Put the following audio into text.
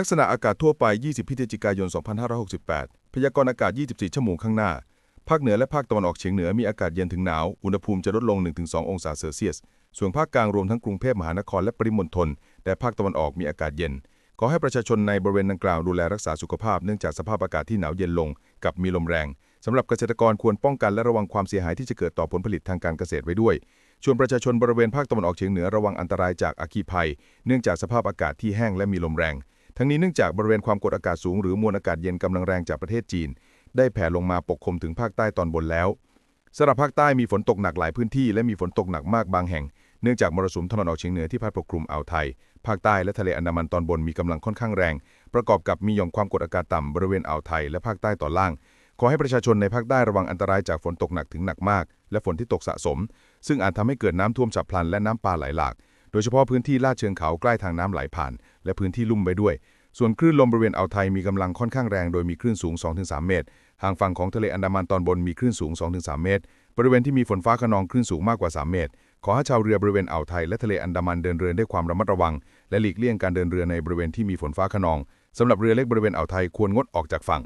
ลักษณะอากาศทั่วไป 20 พฤศจิกายน 2568 พยากรณ์อากาศ 24 ชั่วโมงข้างหน้า ภาคเหนือและภาคตะวันออกเฉียงเหนือมีอากาศเย็นถึงหนาว อุณหภูมิจะลดลง 1-2 องศาเซลเซียส ส่วนภาคกลางรวมทั้งกรุงเทพมหานครและปริมณฑล แต่ภาคตะวันออกมีอากาศเย็น ขอให้ประชาชนในบริเวณดังกล่าวดูแลรักษาสุขภาพเนื่องจากสภาพอากาศที่หนาวเย็นลง กับมีลมแรงสำหรับเกษตรกรควรป้องกันและระวังความเสียหายที่จะเกิดต่อผลผลิตทางการเกษตรไว้ด้วยชวนประชาชนบริเวณภาคตะวันออกเฉียงเหนือระวังอันตรายจากอัคคีภัย เนื่องจากสภาพอากาศที่แห้งและมีลมแรง ทั้งนี้เนื่องจากบริเวณความกดอากาศสูงหรือมวลอากาศเย็นกำลังแรงจากประเทศจีน ได้แผ่ลงมาปกคลุมถึงภาคใต้ตอนบนแล้วสำหรับภาคใต้มีฝนตกหนักหลายพื้นที่และมีฝนตกหนักมากบางแห่ง เนื่องจากมรสุมตะวันออกเฉียงเหนือที่พัดปกคลุมอ่าวไทย ภาคใต้และทะเลอันดามันตอนบนมีกำลังค่อนข้างแรง ประกอบกับมีหย่อมความกดอากาศต่ำบริเวณอ่าวไทยและภาคใต้ตอนล่าง ขอให้ประชาชนในภาคใต้ระวังอันตรายจากฝนตกหนักถึงหนักมาก และฝนที่ตกสะสม ซึ่งอาจทำให้เกิดน้ำท่วมฉับพลันและน้ำป่าไหลหลาก โดยเฉพาะพื้นที่ลาดเชิงเขาใกล้ทางน้ำไหลผ่าน และพื้นที่ลุ่มไปด้วย ส่วนคลื่นลมบริเวณอ่าวไทยมีกำลังค่อนข้างแรงโดยมีคลื่นสูง 2-3 เมตรห่างฝั่งของทะเลอันดามันตอนบนมีคลื่นสูง 2-3 เมตร บริเวณที่มีฝนฟ้าขนองคลื่นสูงมากกว่า 3 เมตร ขอให้ชาวเรือบริเวณอ่าวไทยและทะเลอันดามันเดินเรือด้วยความระมัดระวัง และหลีกเลี่ยงการเดินเรือในบริเวณที่มีฝนฟ้าขนองสำหรับเรือเล็กบริเวณอ่าวไทยควรงดออกจากฝั่ง